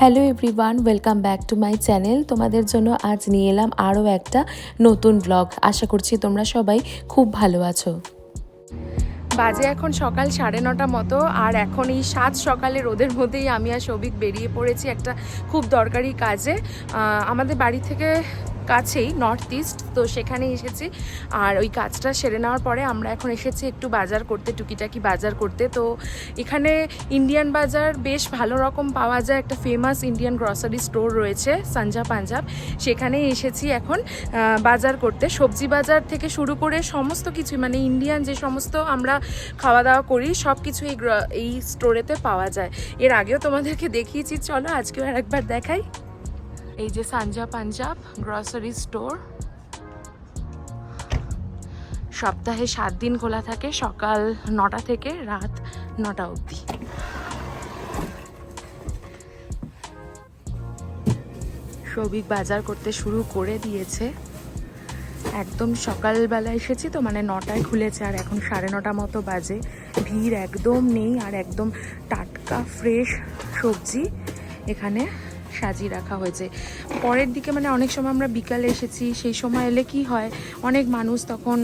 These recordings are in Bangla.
Hello everyone welcome back to my channel তোমাদের জন্য আজ নিয়ে এলাম আরও একটা নতুন ব্লগ আশা করছি তোমরা সবাই খুব ভালো আছো। বাজে এখন সকাল সাড়ে নটা মতো, আর এখন এই সাত সকালে রোদের মধ্যেই আমি আর সৌভিক বেরিয়ে পড়েছি একটা খুব দরকারি কাজে। আমাদের বাড়ি থেকে কাছেই নর্থ ইস্ট তো সেখানে এসেছি। আর ওই কাজটা সেরে নেওয়ার পরে আমরা এখন এসেছি একটু বাজার করতে, টুকিটাকি বাজার করতে। তো এখানে ইন্ডিয়ান বাজার বেশ ভালো রকম পাওয়া যায়। একটা ফেমাস ইন্ডিয়ান গ্রসারি স্টোর রয়েছে সঞ্জা পাঞ্জাব সেখানে এসেছি এখন বাজার করতে। সবজি বাজার থেকে শুরু করে সমস্ত কিছু মানে ইন্ডিয়ান যে সমস্ত আমরা খাওয়া দাওয়া করি সব কিছু এই এই স্টোরেতে পাওয়া যায়। এর আগেও তোমাদেরকে দেখিয়েছি। চলো আজকেও আর একবার দেখাই। এই যে সাঞ্জা পাঞ্জাব গ্রসারি স্টোর সপ্তাহে সাত দিন খোলা থাকে সকাল নটা থেকে রাত নটা অবধি। সবিক বাজার করতে শুরু করে দিয়েছে। একদম সকালবেলা এসেছি তো মানে নটায় খুলেছে আর এখন সাড়ে নটা মতো বাজে। ভিড় একদম নেই আর একদম টাটকা ফ্রেশ সবজি এখানে সাজিয়ে রাখা হয়েছে। পরের দিকে মানে অনেক সময় আমরা বিকালে এসেছি, সেই সময় এলে কি হয়, অনেক মানুষ তখন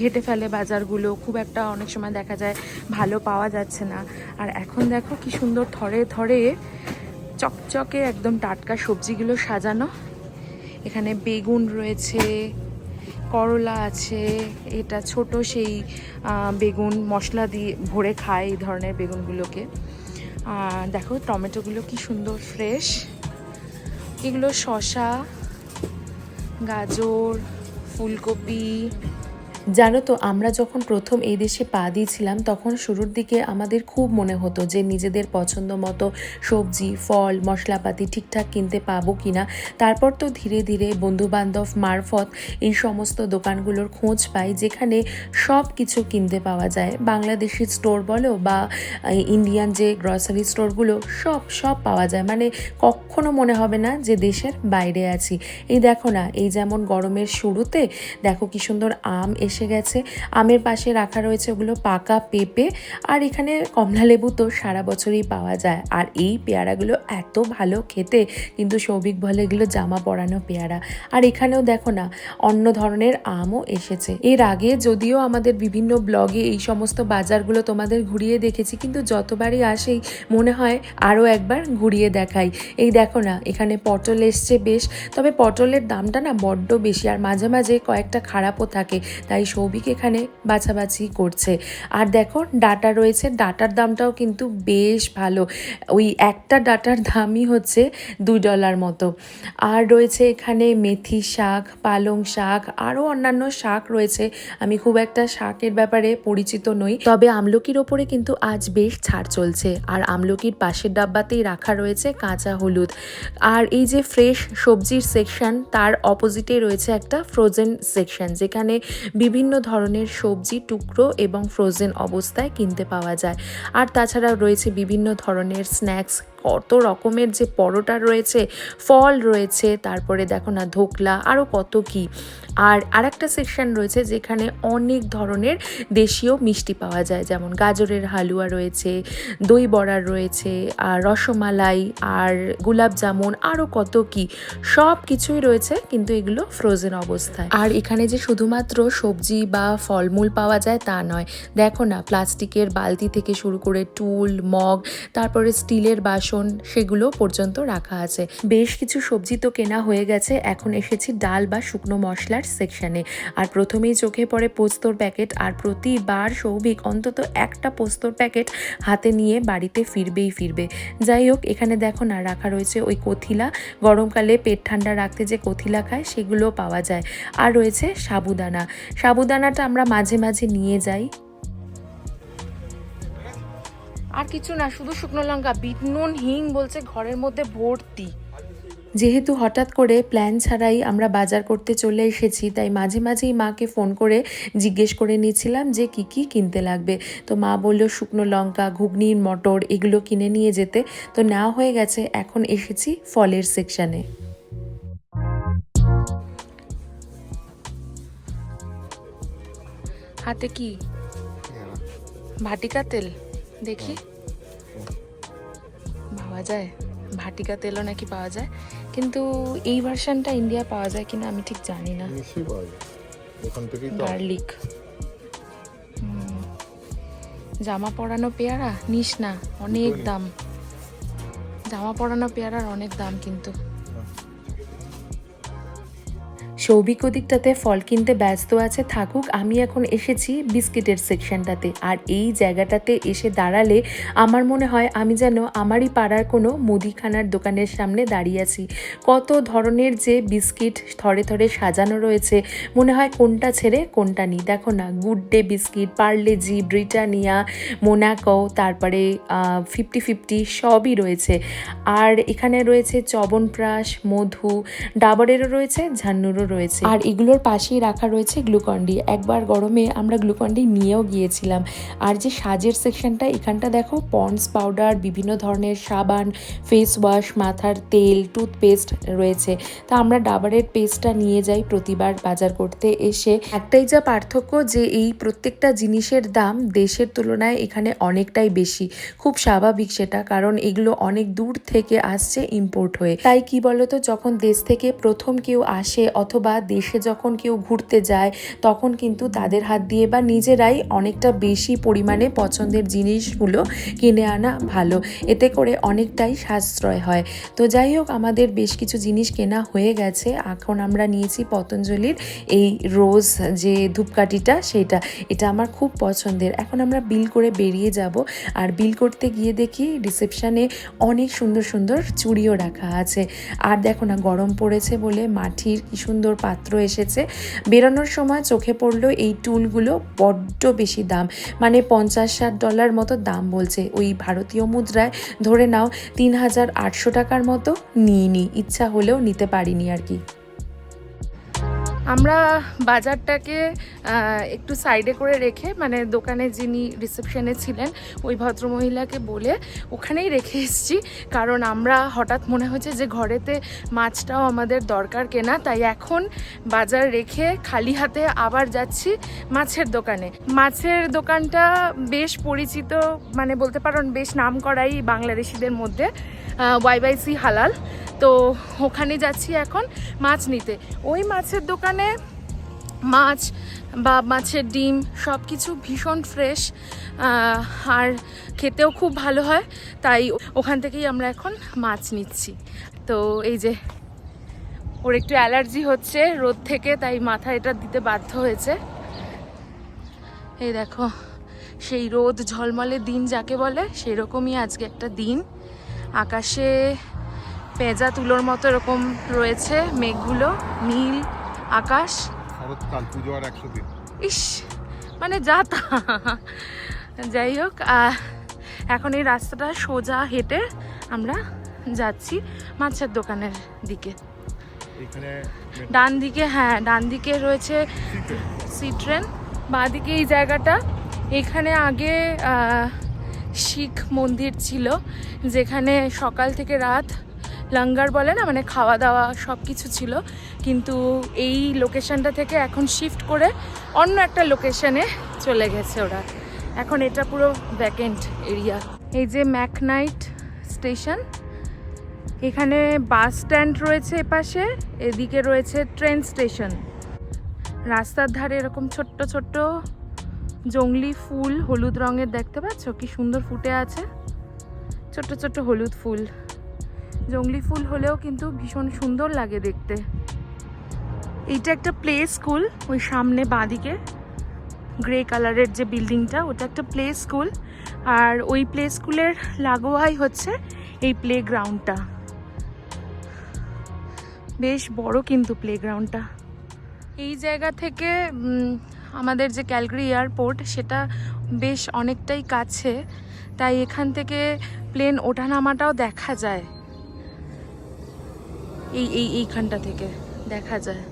ঘেটে ফেলে বাজারগুলো, খুব একটা অনেক সময় দেখা যায় ভালো পাওয়া যাচ্ছে না। আর এখন দেখো কি সুন্দর থরে থরে চকচকে একদম টাটকা সবজিগুলো সাজানো। এখানে বেগুন রয়েছে, করলা আছে, এটা ছোট সেই বেগুন মশলা দিয়ে ভরে খায় এই ধরনের বেগুনগুলোকে। দেখো টমেটোগুলো কি সুন্দর, ফ্রেশ। এগুলো শসা গাজর ফুলকপি জানো তো, আমরা যখন প্রথম এই দেশে পা দিয়েছিলাম, তখন শুরুর দিকে আমাদের খুব মনে হতো যে নিজেদের পছন্দ মতো সবজি, ফল, মশলাপাতি ঠিকঠাক কিনতে পাবো কিনা। তারপর তো ধীরে ধীরে বন্ধুবান্ধব, মারফত এই সমস্ত দোকানগুলোর খোঁজ পাই, যেখানে সব কিছু কিনতে পাওয়া যায়। বাংলাদেশি স্টোর বলো বা ইন্ডিয়ান যে গ্রসারি স্টোরগুলো, সব সব পাওয়া যায়। মানে কখনো মনে হবে না যে দেশের বাইরে আছি। এই দেখো না, এই যেমন গরমের শুরুতে, দেখো কি সুন্দর আম এসে গেছে। আমের পাশে রাখা রয়েছে ওগুলো পাকা পেঁপে। আর এখানে কমলা লেবু তো সারা বছরই পাওয়া যায়। আর এই পেয়ারাগুলো এত ভালো খেতে, কিন্তু সৌভিক বলে এগুলো জামা পরানো পেয়ারা। আর এখানেও দেখো না, অন্য ধরনের আমও এসেছে। এর আগে যদিও আমাদের বিভিন্ন ব্লগে এই সমস্ত বাজারগুলো তোমাদের ঘুরিয়ে দেখেছি, কিন্তু যতবারই আসেই মনে হয় আরও একবার ঘুরিয়ে দেখাই। এই দেখো না, এখানে পটল এসছে বেশ। তবে পটলের দামটা না বড্ড বেশি, আর মাঝে মাঝে কয়েকটা খারাপও থাকে। তাই সৌভিক এখানে বাছাবাছি করছে। আর দেখো, ডাটা রয়েছে, ডাটার দামটাও কিন্তু বেশ ভালো। ওই একটা ডাটার দামই হচ্ছে দুই ডলার মতো। আর রয়েছে এখানে মেথি শাক, পালং শাক, আরও অন্যান্য শাক রয়েছে। আমি খুব একটা শাকের ব্যাপারে পরিচিত নই, তবে আমলকির ওপরে কিন্তু আজ বেশ ছাড় চলছে। আর আমলকির পাশের ডাব্বাতেই রাখা রয়েছে কাঁচা হলুদ। আর এই যে ফ্রেশ সবজির সেকশন, তার অপোজিটে রয়েছে একটা ফ্রোজেন সেকশন, যেখানে বিভিন্ন ধরনের সবজি, টুকরো এবং ফ্রোজেন অবস্থায় কিনতে পাওয়া যায়। আর তাছাড়া রয়েছে বিভিন্ন ধরনের স্ন্যাক্স কত রকমের যে পরোটা রয়েছে, ফল রয়েছে, তারপরে দেখো না, ধোকলা আরও কত কি। আর আরেকটা সেকশন রয়েছে যেখানে অনেক ধরনের দেশীয় মিষ্টি পাওয়া যায়, যেমন গাজরের হালুয়া রয়েছে, দই বড়া রয়েছে, আর রসমালাই, আর গোলাপ জামুন আরও কত কি। সব কিছুই রয়েছে, কিন্তু এগুলো ফ্রোজেন অবস্থায়। আর এখানে যে শুধুমাত্র সবজি বা ফলমূল পাওয়া যায় তা নয়। দেখো না, প্লাস্টিকের বালতি থেকে শুরু করে টুল, মগ, তারপরে স্টিলের বাসন সেগুলো পর্যন্ত রাখা আছে। বেশ কিছু সবজি তো কেনা হয়ে গেছে, এখন এসেছি ডাল বা শুকনো মশলার সেকশনে। আর প্রথমেই চোখে পড়ে পোস্তর প্যাকেট, আর প্রতিবার সৌভিক অন্তত একটা পোস্তর প্যাকেট হাতে নিয়ে বাড়িতে ফিরবেই ফিরবে। যাই হোক, এখানে দেখো না, রাখা রয়েছে ওই কথিলা। গরমকালে পেট ঠান্ডা রাখতে যে কথিলা খায়, সেগুলো পাওয়া যায়। আর রয়েছে সাবুদানা। সাবুদানাটা আমরা মাঝে মাঝে নিয়ে যাই। আর কিছু না শুধু শুকনো লঙ্কা বিট নুন হিং বলছে ঘরের মধ্যে ভর্তি। যেহেতু হঠাৎ করে প্ল্যান ছাড়াই আমরা বাজার করতে চলে এসেছি তাই মাঝে মাঝেই মাকে ফোন করে জিজ্ঞেস করে নিয়েছিলাম যে কি কি কিনতে লাগবে। তো মা বলল শুকনো লঙ্কা ঘুগনির মটর এগুলো কিনে নিয়ে যেতে। তো নেওয়া হয়ে গেছে এখন এসেছি ফলের সেকশানে হাতে কি? ভাটিকা তেল? দেখি। পাওয়া যায়। ভাটিকা তেলও নাকি পাওয়া যায়। কিন্তু এই ভার্সানটা ইন্ডিয়া পাওয়া যায় কিনা আমি ঠিক জানি না। গার্লিক জামা পরানো পেয়ারা? নিস না অনেক দাম। জামা পরানো পেয়ারার অনেক দাম কিন্তু। সৌভিক ওদিকটাতে ফল কিনতে ব্যস্ত আছে, থাকুক, আমি এখন এসেছি বিস্কিটের সেকশনটাতে। আর এই জায়গাটাতে এসে দাঁড়ালে আমার মনে হয় আমি যেন আমারই পাড়ার কোনো মুদিখানার দোকানের সামনে দাঁড়িয়ে আছি। কত ধরনের যে বিস্কিট থরে থরে সাজানো রয়েছে, মনে হয় কোনটা ছেড়ে কোনটা নিই। দেখো না, good day biscuit Parle G Britannia, Monaco, তারপরে ফিফটি ফিফটি সবই রয়েছে। আর এখানে রয়েছে চবনপ্রাশ মধু, ডাবরেরও রয়েছে, ঝান্নুরও রয়েছে। আর এগুলোর পাশেই রাখা রয়েছে গ্লুকন্ডি একবার গরমে আমরা গ্লুকন্ডি নিয়েও গিয়েছিলাম। আর যে সাজের সেকশনটা, এখানটা দেখো, পন্ডস পাউডার, বিভিন্ন ধরনের সাবান ফেস ওয়াশ মাথার তেল টুথপেস্ট রয়েছে। তা আমরা ডাবরের পেস্টটা নিয়ে যাই প্রতিবার বাজার করতে এসে। একটাই যা পার্থক্য যে এই প্রত্যেকটা জিনিসের দাম দেশের তুলনায় এখানে অনেকটাই বেশি। খুব স্বাভাবিক সেটা, কারণ এগুলো অনেক দূর থেকে আসছে ইম্পোর্ট হয়ে। তাই কি বলতো, যখন দেশ থেকে প্রথম কেউ আসে অথবা দেশে যখন কেউ ঘুরতে যায়, তখন কিন্তু তাদের হাত দিয়ে বা নিজেরাই অনেকটা বেশি পরিমাণে পছন্দের জিনিসগুলো কিনে আনা ভালো। এতে করে অনেকটাই সাশ্রয় হয়। তো যাই হোক, আমাদের বেশ কিছু জিনিস কেনা হয়ে গেছে। এখন আমরা নিয়েছি পতঞ্জলির এই রোজ যে ধূপকাঠিটা সেটা। এটা আমার খুব পছন্দের। এখন আমরা বিল করে বেরিয়ে যাব। আর বিল করতে গিয়ে দেখি রিসেপশানে অনেক সুন্দর সুন্দর চুড়িও রাখা আছে। আর দেখো না, গরম পড়েছে বলে মাটির কি সুন্দর পাত্র এসেছে। বেরানোর সময় চোখে পড়ল এই টুলগুলো বড্ড বেশি দাম মানে পঞ্চাশ ষাট ডলার মতো দাম বলছে। ওই ভারতীয় মুদ্রায় ধরে নাও তিন হাজার আটশো টাকার মতো নিয়ে নিই ইচ্ছা হলেও নিতে পারিনি আর কি। আমরা বাজারটাকে একটু সাইডে করে রেখে মানে দোকানে যিনি রিসেপশনে ছিলেন, ওই ভদ্রমহিলাকে বলে ওখানেই রেখে এসেছি। কারণ আমরা হঠাৎ মনে হচ্ছে যে ঘরেতে মাছটাও আমাদের দরকার কেনা, তাই এখন বাজার রেখে খালি হাতে আবার যাচ্ছি মাছের দোকানে। মাছের দোকানটা বেশ পরিচিত মানে বলতে পারেন বেশ নাম করাই বাংলাদেশিদের মধ্যে ওয়াইবাইসি হালাল। তো ওখানে যাচ্ছি এখন মাছ নিতে। ওই মাছের দোকানে মাছ বা মাছের ডিম সব কিছু ভীষণ ফ্রেশ আর খেতেও খুব ভালো হয়, তাই ওখান থেকেই আমরা এখন মাছ নিচ্ছি। তো এই যে, ওর একটু অ্যালার্জি হচ্ছে রোদ থেকে, তাই মাথা এটা দিতে বাধ্য হয়েছে। এই দেখো, সেই রোদ ঝলমলে দিন যাকে বলে, সেরকমই আজকে একটা দিন। আকাশে পেঁজা তুলোর মতো এরকম রয়েছে মেঘগুলো নীল আকাশ। শরৎকাল পুজো আর একশো দিন। ইস মানে যা তা। যাই হোক এখন এই রাস্তাটা সোজা হেঁটে আমরা যাচ্ছি মাছের দোকানের দিকে। ডান দিকে হ্যাঁ ডান দিকে রয়েছে সি ট্রেন। বাঁ দিকে এই জায়গাটা। এখানে আগে শিখ মন্দির ছিল যেখানে সকাল থেকে রাত লঙ্গার বলে না মানে খাওয়া দাওয়া সব কিছু ছিল। কিন্তু এই লোকেশনটা থেকে এখন শিফট করে অন্য একটা লোকেশনে চলে গেছে ওরা। এখন এটা পুরো ভ্যাকেন্ট এরিয়া এই যে ম্যাকনাইট স্টেশন, এখানে বাস স্ট্যান্ড রয়েছে এপাশে, এদিকে রয়েছে ট্রেন স্টেশন। রাস্তার ধারে এরকম ছোট্ট ছোট্ট জংলি ফুল, হলুদ রঙের দেখতে পাচ্ছ? কি সুন্দর ফুটে আছে। ছোট্ট ছোট্ট হলুদ ফুল। জংলি ফুল হলেও কিন্তু ভীষণ সুন্দর লাগে দেখতে। এইটা একটা প্লে স্কুল, ওই সামনে বাঁদিকে। গ্রে কালারের যে বিল্ডিংটা, ওটা একটা প্লে স্কুল। আর ওই প্লে স্কুলের লাগোয়াই হচ্ছে এই প্লে গ্রাউন্ডটা বেশ বড় কিন্তু প্লে গ্রাউন্ডটা এই জায়গা থেকে আমাদের যে ক্যালগারি এয়ারপোর্ট, সেটা বেশ অনেকটাই কাছে। তাই এখান থেকে প্লেন ওঠানামাটাও দেখা যায়। এই এই, এইখানটা থেকে, দেখা যায়।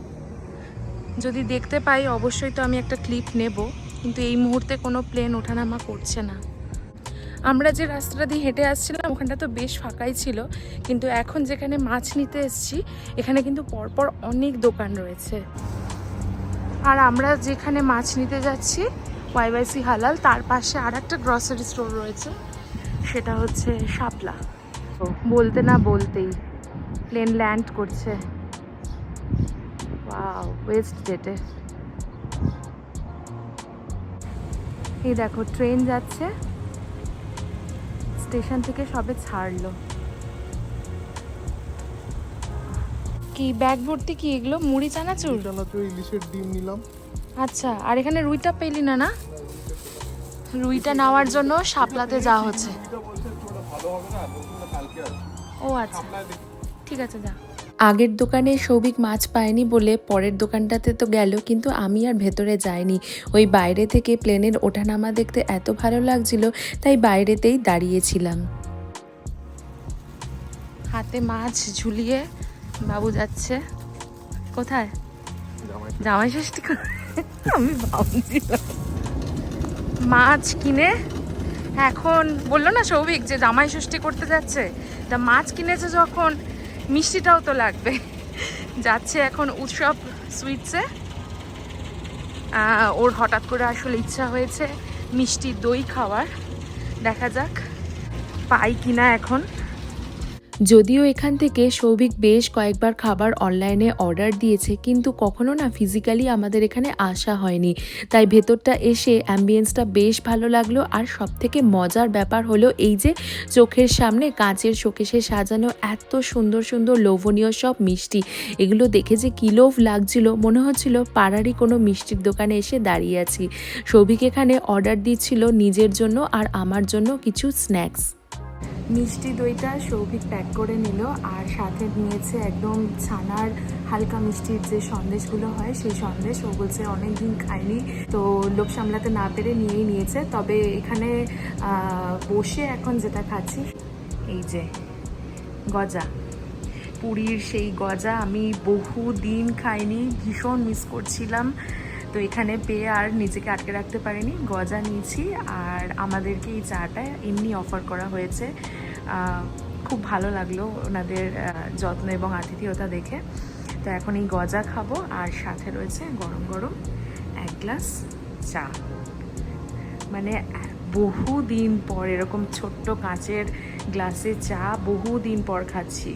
যদি দেখতে পাই, অবশ্যই তো আমি একটা ক্লিপ নেব, কিন্তু এই মুহূর্তে কোনো প্লেন ওঠানামা করছে না। আমরা যে রাস্তাটা দিয়ে হেঁটে আসছিলাম, ওখানটা তো বেশ ফাঁকাই ছিল, কিন্তু এখন যেখানে মাছ নিতে এসেছি, এখানে কিন্তু পরপর অনেক দোকান রয়েছে। আর আমরা যেখানে মাছ নিতে যাচ্ছি ওয়াইবাইসি হালাল, তার পাশে আর একটা গ্রসারি স্টোর রয়েছে, সেটা হচ্ছে শাপলা। বলতে না বলতেই। প্লেন ল্যান্ড করছে। ওয়েস্ট জেটে এই দেখো ট্রেন যাচ্ছে। স্টেশন থেকে সবে ছাড়লো। কি ব্যাগ ভর্তি কি এগুলো? মুড়ি চানাচুর? জানাতে ইলিশের ডিম নিলাম। আচ্ছা আর এখানে রুইটা পেলি না না? রুইটা নেওয়ার জন্য শাপলাতে যাওয়া হচ্ছে। ও আচ্ছা। ঠিক আছে যা। আগের দোকানে সৌভিক মাছ পায়নি বলে পরের দোকানটাতে তো গেল কিন্তু আমি আর ভেতরে যাইনি। ওই বাইরে থেকে প্লেনের ওঠানামা দেখতে এত ভালো লাগছিল তাই বাইরেতেই দাঁড়িয়েছিলাম। হাতে মাছ ঝুলিয়ে বাবু যাচ্ছে। কোথায়? জামাই ষষ্ঠী আমি ভাবছিলাম। মাছ কিনে এখন বলল না সৌভিক যে জামাই ষষ্ঠী করতে যাচ্ছে। তা মাছ কিনেছে যখন মিষ্টিটাও তো লাগবে। যাচ্ছে এখন উৎসব সুইটসে ওর হঠাৎ করে আসলে ইচ্ছা হয়েছে মিষ্টি দই খাওয়ার। দেখা যাক পাই কিনা এখন। যদিও এখান থেকে সৌভিক বেশ কয়েকবার খাবার অনলাইনে অর্ডার দিয়েছে, কিন্তু কখনো না ফিজিক্যালি আমাদের এখানে আসা হয়নি। তাই ভেতরটা এসে অ্যাম্বিয়েন্সটা বেশ ভালো লাগল আর সব থেকে মজার ব্যাপার হলো এই যে চোখের সামনে কাঁচের শোকেশে সাজানো এত সুন্দর সুন্দর লোভনীয় সব মিষ্টি। এগুলো দেখে যে কি লোভ লাগছিল, মনে হচ্ছিল পাড়ারই কোনো মিষ্টির দোকানে এসে দাঁড়িয়ে আছি। সৌভিক এখানে অর্ডার দিচ্ছিল নিজের জন্য আর আমার জন্য কিছু স্ন্যাক্স। মিষ্টি দইটা সৌভিক প্যাক করে নিল আর সাথে নিয়েছে একদম ছানার হালকা মিষ্টির যে সন্দেশগুলো হয়, সেই সন্দেশ। ও বলছে অনেক দিন খায়নি তো লোক সামলাতে না পেরে নিয়েই নিয়েছে। তবে এখানে বসে এখন যেটা খাচ্ছি, এই যে গজা। পুরীর সেই গজা আমি বহু দিন খাইনি, ভীষণ মিস করছিলাম। তো এখানে পেয়ে আর নিজেকে আটকে রাখতে পারিনি, গজা নিয়েছি আর আমাদেরকে এই চাটা এমনি অফার করা হয়েছে। খুব ভালো লাগল ওনাদের যত্ন এবং আতিথেয়তা দেখে। তো এখন এই গজা খাব আর সাথে রয়েছে গরম গরম এক গ্লাস চা। মানে বহু দিন পর এরকম ছোট্ট কাঁচের গ্লাসে চা বহু দিন পর খাচ্ছি।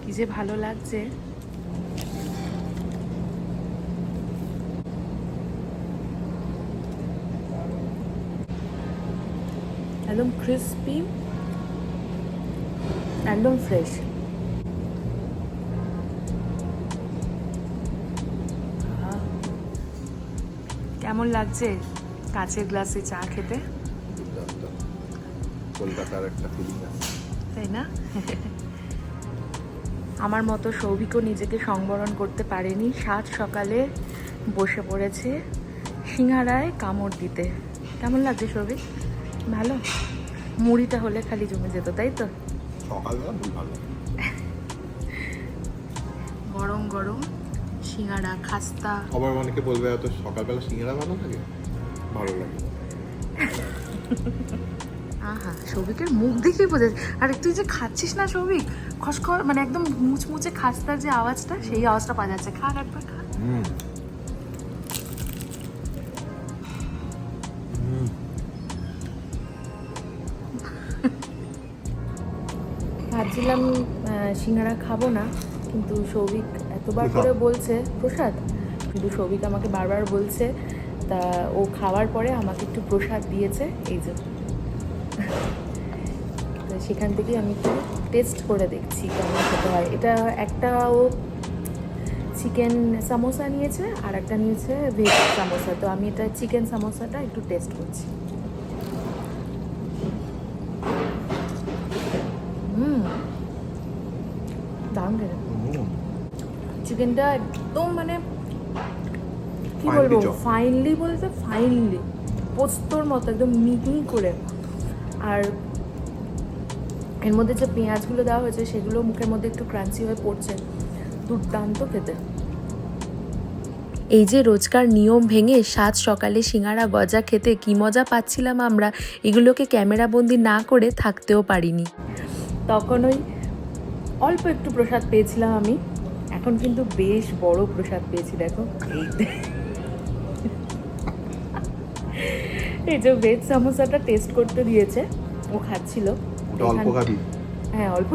কি যে ভালো লাগছে। একদম ক্রিসপি একদম ফ্রেশ কেমন লাগছে কাঁচের গ্লাসে চা খেতে? কলকাতার একটা ফিলিং আছে। তাই না? আমার মতো সৌভিকও নিজেকে সংবরণ করতে পারেনি। সাত সকালে বসে পড়েছে সিঙ্গারায় কামড় দিতে। কেমন লাগছে সৌভিক? ভালো। মুড়িটা হলে খালি জমে যেত তাই তো? গরম গরম সিঙ্গারা খাস্তা। আবার অনেকে বলবে এত সকালবেলা সিঙ্গারা ভালো লাগে? ভালো লাগে। আহা সৌভিকের মুখ দেখেই বোঝা যায়। আর তুই যে খাচ্ছিস না সৌভিক? খসখর মানে একদম মুচমুচে খাস্তার যে আওয়াজটা সেই আওয়াজটা পাওয়া যাচ্ছে। খা একবার খা ভাবছিলাম সিঙ্গারা খাব না কিন্তু সৌভিক এতবার করে বলছে প্রসাদ। কিন্তু সৌভিক আমাকে বারবার বলছে তা ও খাওয়ার পরে আমাকে একটু প্রসাদ দিয়েছে এই যে। সেখান থেকেই আমি একটু টেস্ট করে দেখছি কেমন খেতে হয়। এটা একটা ও চিকেন সামোসা নিয়েছে আর একটা নিয়েছে ভেজ সামোসা তো আমি এটা চিকেন সামোসাটা একটু টেস্ট করছি। চিকেনটা একদম মানে কি বলব. ফাইনলি বলতে ফাইনলি পোস্তর মতো একদম মিহি করে। আর এর মধ্যে যে পেঁয়াজগুলো দেওয়া হয়েছে সেগুলো মুখের মধ্যে একটু ক্রাঞ্চি হয়ে পড়ছে। দুর্দান্ত খেতে। এই যে রোজকার নিয়ম ভেঙে সাত সকালে সিঙ্গারা গজা খেতে কি মজা পাচ্ছিলাম আমরা এগুলোকে ক্যামেরাবন্দি না করে থাকতেও পারিনি। তখন ওই অল্প একটু প্রসাদ পেয়েছিলাম আমি। এখন কিন্তু বেশ বড় প্রসাদ পেয়েছি দেখো। এই এই যে ভেজ সামোসাটা টেস্ট করতে দিয়েছে ও খাচ্ছিল। অল্প খাবি? হ্যাঁ অল্প।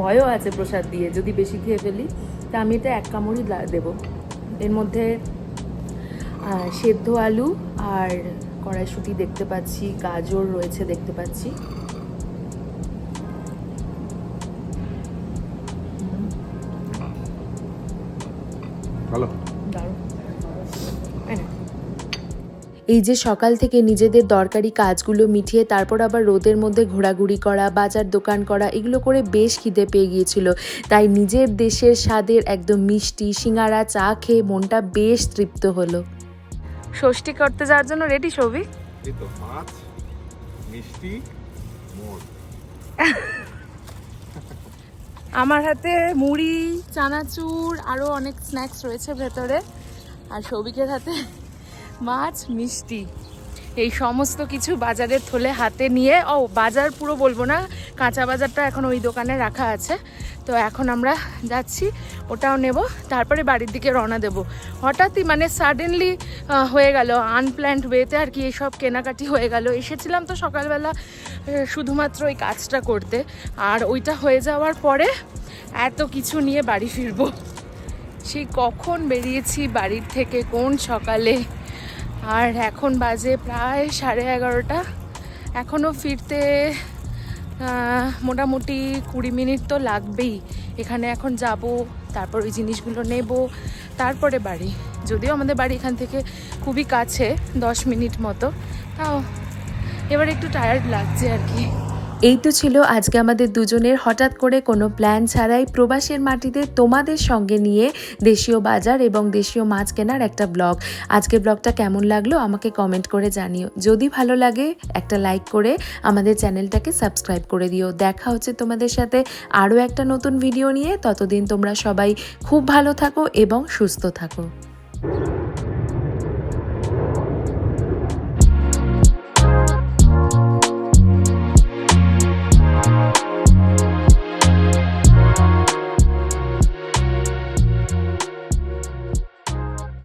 ভয়ও আছে প্রসাদ দিয়ে যদি বেশি খেয়ে ফেলি। তা আমি এটা এক কামড়ই দেবো। এর মধ্যে সেদ্ধ আলু আর কড়াইশুঁটি দেখতে পাচ্ছি গাজর রয়েছে দেখতে পাচ্ছি। ভালো এই যে সকাল থেকে নিজেদের দরকারি কাজগুলো মিটিয়ে তারপর আবার রোদের মধ্যে ঘোরাঘুরি করা বাজার দোকান করা এগুলো করে বেশ খিদে পেয়ে গিয়েছিল। তাই নিজের দেশের স্বাদের একদম মিষ্টি সিঙ্গারা চা খেয়ে মনটা বেশ তৃপ্ত হলো। ষষ্ঠী করতে যাওয়ার জন্য রেডি মাছ মিষ্টি আমার হাতে মুড়ি, চানাচুর আরও অনেক স্ন্যাক্স রয়েছে ভেতরে। আর সৌভিকের হাতে মাছ, মিষ্টি। এই সমস্ত কিছু বাজারের থলে হাতে নিয়ে, ও, বাজার পুরো বলব না, কাঁচা বাজারটা এখন ওই দোকানে রাখা আছে। তো এখন আমরা যাচ্ছি, ওটাও নেব, তারপরে বাড়ির দিকে রওনা দেব। হঠাৎই মানে সাডেনলি হয়ে গেল আনপ্ল্যান্ড ওয়েতে আর কি এইসব কেনাকাটি হয়ে গেল। এসেছিলাম তো সকালবেলা শুধুমাত্র ওই কাজটা করতে। আর ওইটা হয়ে যাওয়ার পরে এত কিছু নিয়ে বাড়ি ফিরবো। সেই কখন বেরিয়েছি বাড়ির থেকে, কোন সকালে? আর এখন বাজে প্রায় সাড়ে এগারোটা। এখনও ফিরতে মোটামুটি কুড়ি মিনিট তো লাগবেই। এখানে এখন যাব, তারপর ওই জিনিসগুলো নেব, তারপরে বাড়ি। যদিও আমাদের বাড়ি এখান থেকে খুবই কাছে, দশ মিনিট মতো। তাও, এবার একটু টায়ার্ড লাগছে আর কি। এই তো ছিল আজকে আমাদের দুজনের হঠাৎ করে কোনো প্ল্যান ছাড়াই প্রবাসের মাটিতে তোমাদের সঙ্গে নিয়ে দেশীয় বাজার এবং দেশীয় মাছ কেনার একটা ব্লগ আজকে ব্লগটা কেমন লাগল আমাকে কমেন্ট করে জানিও। যদি ভালো লাগে, একটা লাইক করে আমাদের চ্যানেলটাকে সাবস্ক্রাইব করে দিও। দেখা হচ্ছে তোমাদের সাথে আরও একটা নতুন ভিডিও নিয়ে। ততদিন তোমরা সবাই খুব ভালো থাকো এবং সুস্থ থাকো।